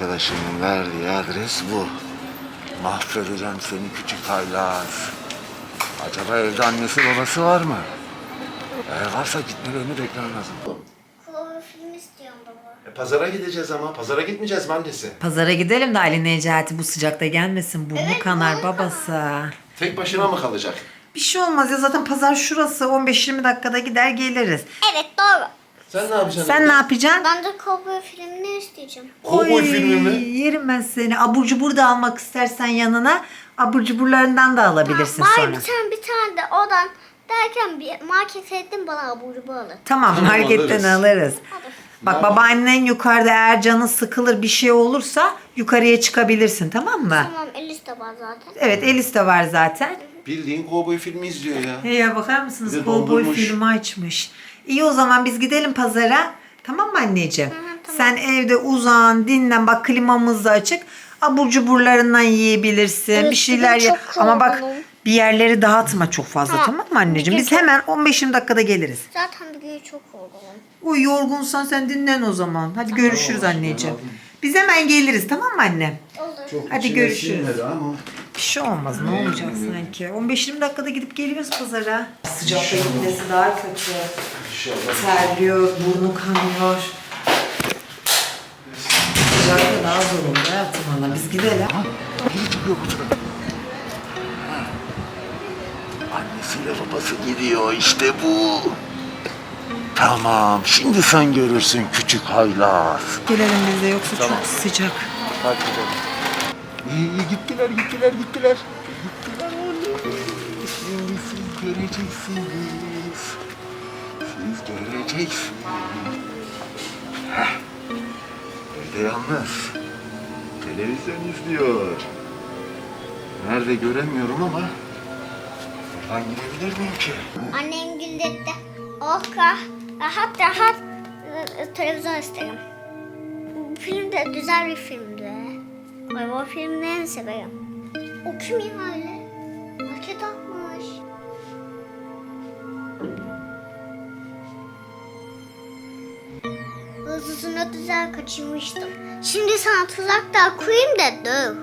arkadaşının verdiği adres bu. Mahvedeceğim seni küçük haylaz. Acaba evde annesi babası var mı? Eğer varsa gitmelerini bekler lazım. Kılavuz film istiyorum baba. E, pazara gideceğiz ama. Pazara gitmeyeceğiz mi annesi? Pazara gidelim de Ali Necati bu sıcakta gelmesin. Burnu Evet, kanar burnu babası. Tek başına mı kalacak? Bir şey olmaz ya zaten pazar şurası 15-20 dakikada gider geliriz. Evet doğru. Sen ne yapacaksın? Sen ne yapacaksın? Ben de kovboy filmini isteyeceğim. Kovboy Oy, filmi mi? Yerim ben seni. Abur cubur da almak istersen yanına abur cuburlarından da alabilirsin Bari sonra. bir tane bir tane de oradan derken bir markete ettim bana abur cubur alın. Tamam Tamam, marketten alırız. alırız. Bak babaannen yukarıda eğer canın sıkılır bir şey olursa yukarıya çıkabilirsin tamam mı? Tamam Elis de var zaten. Evet Elis de var zaten. Bildiğin kovboy filmi izliyor ya. Hey ya bakar mısınız? De Kovboy dondurmuş. filmi açmış. İyi o zaman biz gidelim pazara. Tamam mı anneciğim? Sen evde uzan, dinlen. Bak klimamız da açık. Abur cuburlarından yiyebilirsin. Evet, bir şeyler ye. çok Ama bak bir yerleri dağıtma çok fazla Tamam. tamam mı anneciğim? Biz çok- hemen 15-20 dakikada geliriz. Zaten bir gün çok oldu. Uy yorgunsan sen dinlen o zaman. Hadi görüşürüz anneciğim. Biz hemen geliriz tamam mı anne? Olur. Hadi içine görüşürüz. Ama. Bir şey olmaz ne olacak sanki. 15-20 dakikada gidip geliyoruz pazara. Sıcakta gitmesi daha kötü. Terliyor, burnu kanıyor. Sıcakta daha zor olur hayatım valla. Biz gidelim. Biri çıkıyor bu tarafa. Annesiyle babası gidiyor işte bu. Tamam şimdi sen görürsün küçük haylaz. Gelelim biz de yoksa çok sıcak. Hadi gidelim. İyi, iyi gittiler gittiler gittiler. Gittiler oğlum. Siz göreceksiniz. Siz göreceksiniz. Heh. Evde yalnız. Televizyon izliyor. Nerede göremiyorum ama buradan girebilir miyim ki? Annem güldette. Oh kah. Rahat rahat e, e, televizyon isterim. Bu film de güzel bir filmdi. Kayboy filmlerini severim. O kim ya öyle? Market atmış. Hızlısına güzel kaçırmıştım. Şimdi sana tuzak da kurayım da dur.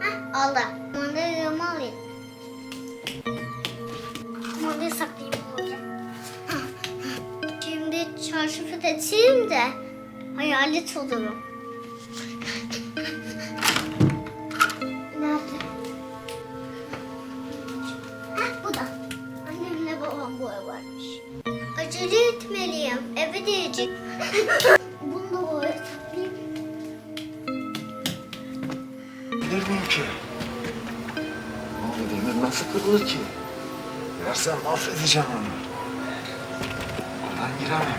Heh, aldı. Mandalya alayım. Saklayayım buraya. Şimdi çarşafı da çizeyim de hayalet olurum. Nerede? Heh, bu. Annemle babam bu ev varmış. Acele etmeliyim. Eve diyecek. Bunu da buraya saklayayım. Miyim ki? O demir nasıl kırılır ki? Versem mahvedeceğim onu. Oradan giremem.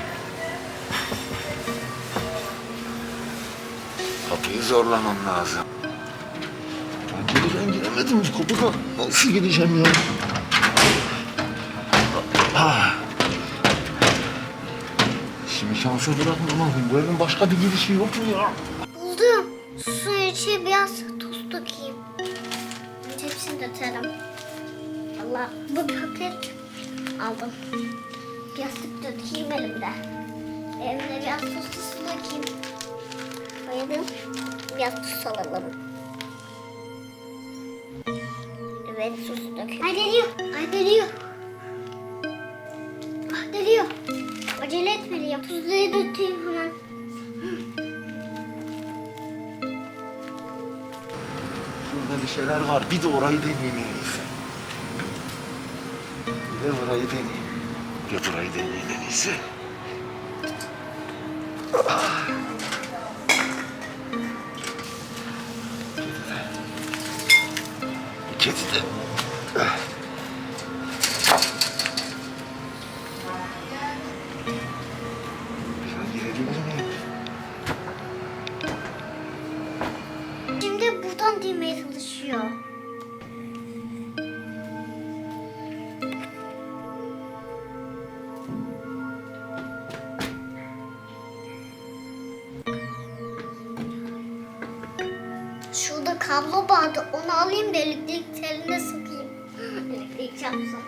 Kapıyı zorlamam lazım. Pencereden giremedim bu. Nasıl gireceğim ya? Şimdi şansa bırakmamalıyım. Bu evin başka bir girişi yok mu ya? Buldum. Suyun içine biraz tuz dökeyim. Önce hepsini Allah bu paket aldım. Yastık dökeyim elimde. Elimde biraz su dökeyim. Koyalım. Biraz tuz alalım. Evet tuz dökeyim. Ay deliyor. Ay deliyor. Ah deliyor. Acele etmeliyim. Tuzluyu dökeyim hemen. Burada bir şeyler var. Bir de orayı deneyeyim en iyisi. Bir de burayı deneyeyim. De burayı deneyeyim en iyisi. Ah. Kedi de. Ah. Şuna kablo vardı. Onu alayım da elektrik teline sokayım. Elektrik çarpsın.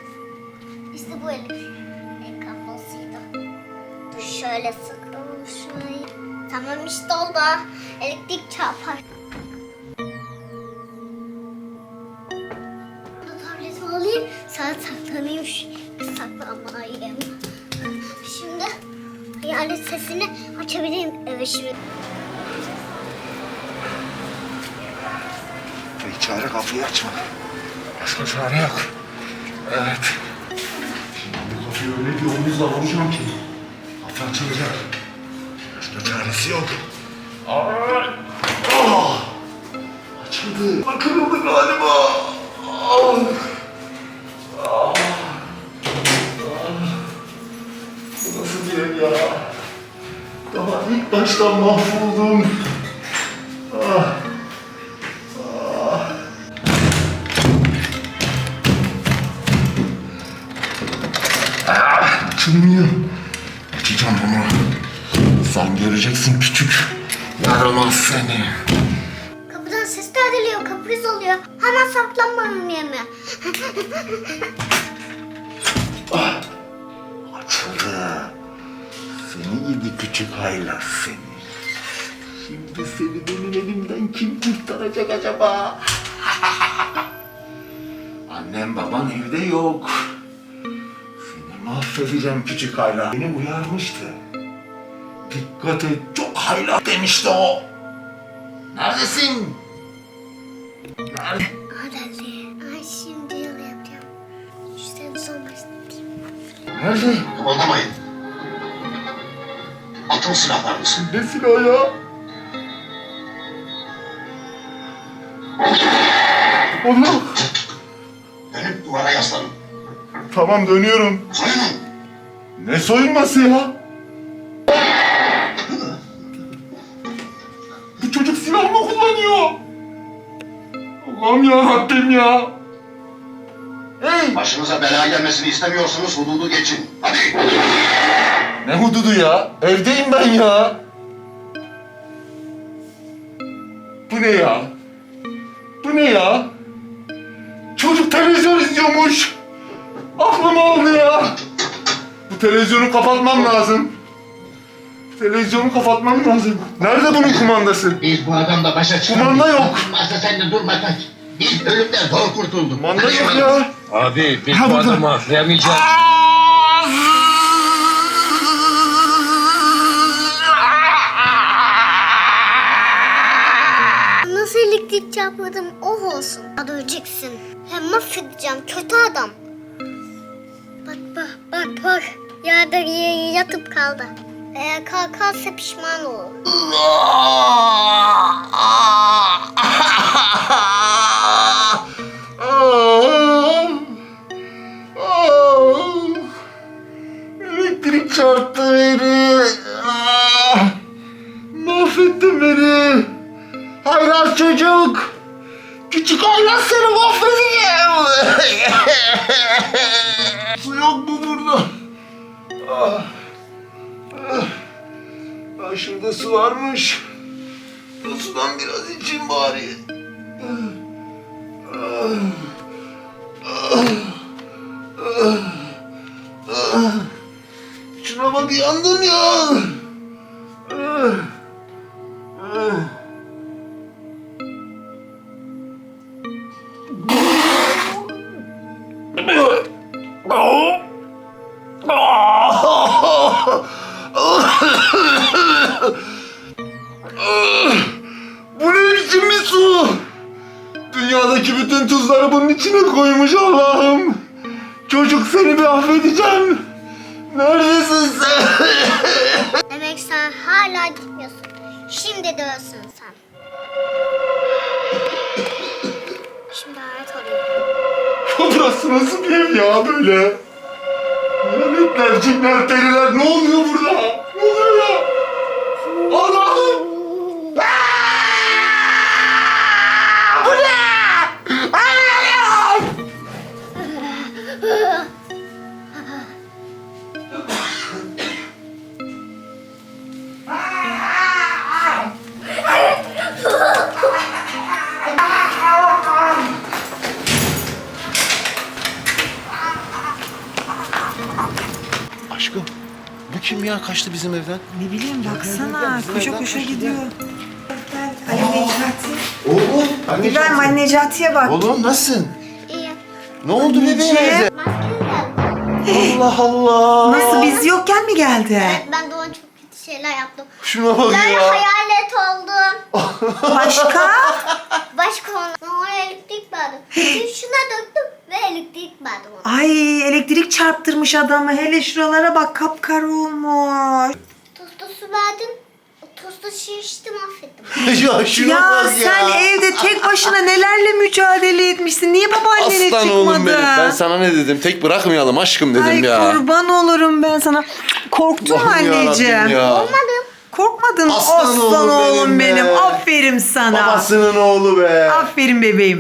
İşte bu elektrik kafasıydı. Şöyle sıkalım şurayı. Tamam işte oldu. Elektrik çarpar. Bu tableti alayım. Sana saklanayım. Saklamayayım. Şimdi yani sesini açabilirim. Evet şimdi. Tek çare kapıyı açmak. Başka çare yok. Evet. Şimdi bu kapıyı öyle bir omuzla vuracağım ki. Kapı açılacak. Başka çaresi yok. Ay! Ah! Açıldı. Kırıldı galiba. Ah! Ah! Bu nasıl bir ev ya? Daha ilk baştan mahvoldum. Sen göreceksin küçük. Yaramaz seni. Kapıdan sesler geliyor. Kapris oluyor. Hemen saklanmam yerime. Açıldı. Seni gidi küçük haylaz seni. Şimdi seni benim elimden kim kurtaracak acaba? Annem baban evde yok. Seni mahvedeceğim küçük haylaz. Beni uyarmıştı. Dikkat et haylaz demişti o. Neredesin? Nerede? Adalli. Ay şimdi yıl yapacağım. İşte son başlatayım. Nerede? Kımıldamayın. Atın silahlarınızı. Ne silahı ya? Allah! Dönüp duvara yaslanın. Tamam dönüyorum. Soyunun. Ne soyunması ya? Mı kullanıyor? Allah'ım ya Rabbim ya. Hey! Başınıza bela gelmesini istemiyorsanız hududu geçin. Hadi. Ne hududu ya? Evdeyim ben ya. Bu ne ya? Bu ne ya? Çocuk televizyon izliyormuş. Aklım aldı ya. Bu televizyonu kapatmam lazım. Televizyonu kapatmam lazım. Nerede bunun kumandası? Biz bu adamla başa Kumanda yok. Varsa sen de durma kaç. Biz ölümden zor kurtulduk. Kumanda Hadi yok ya. Abi biz Ha, bu burada. adamı aklayamayacağız. Nasıl elektrik çarpmadım oh olsun. Hadi öleceksin. Hem mahvedeceğim kötü adam. Bak bak bak bak. Yerde yatıp kaldı. Eğer kalkarsa pişman olur. Elektrik çarptı beni. Ah! Mahvettin beni. Haylaz çocuk. Küçük haylaz seni mahvedeceğim. Su yok mu burada? Ah. Ah. Ah, şurada su varmış. Bu sudan biraz içeyim bari. Şuna bak yandım ya. İçine koymuş Allah'ım. Çocuk seni bir affedeceğim. Neredesin sen? Demek sen hala gitmiyorsun. Şimdi dönsün sen. Şimdi alet alıyorum. Burası nasıl bir ev ya böyle? Lanetler, cinler, periler ne oluyor oğlum ya kaçtı bizim evden. Ne bileyim baksana koşa koşa gidiyor. Gel Ali Necati. Oğlum. İbrahim Ali Necati'ye bak. Oğlum nasılsın? İyi. Ne oldu bebeğim Anneciğim. evde? Maske geldi. Allah Allah. Nasıl biz yokken mi geldi? Evet, ben de ona çok şeyler yaptım. Şuna bak Ben ya. hayalet oldum. Başka? Başka ona. Ben oraya elektrik verdim. Bir şuna döktüm ve elektrik verdim ona. Ay elektrik çarptırmış adamı. Hele şuralara bak kapkara olmuş. Tosta su verdim. O tosta şişti mahvettim. ya şuna Ya bak ya. sen evde tek başına nelerle mücadele etmişsin? Niye babaannene Aslan çıkmadı? oğlum benim. Ben sana ne dedim? Tek bırakmayalım aşkım dedim Ay ya. kurban olurum ben sana. Korktun mu anneciğim? ya. Olmadım. Korkmadın mı? Aslan Aslan oğlum oğlum benim benim. be. Aferin sana. Babasının oğlu be. Aferin bebeğime.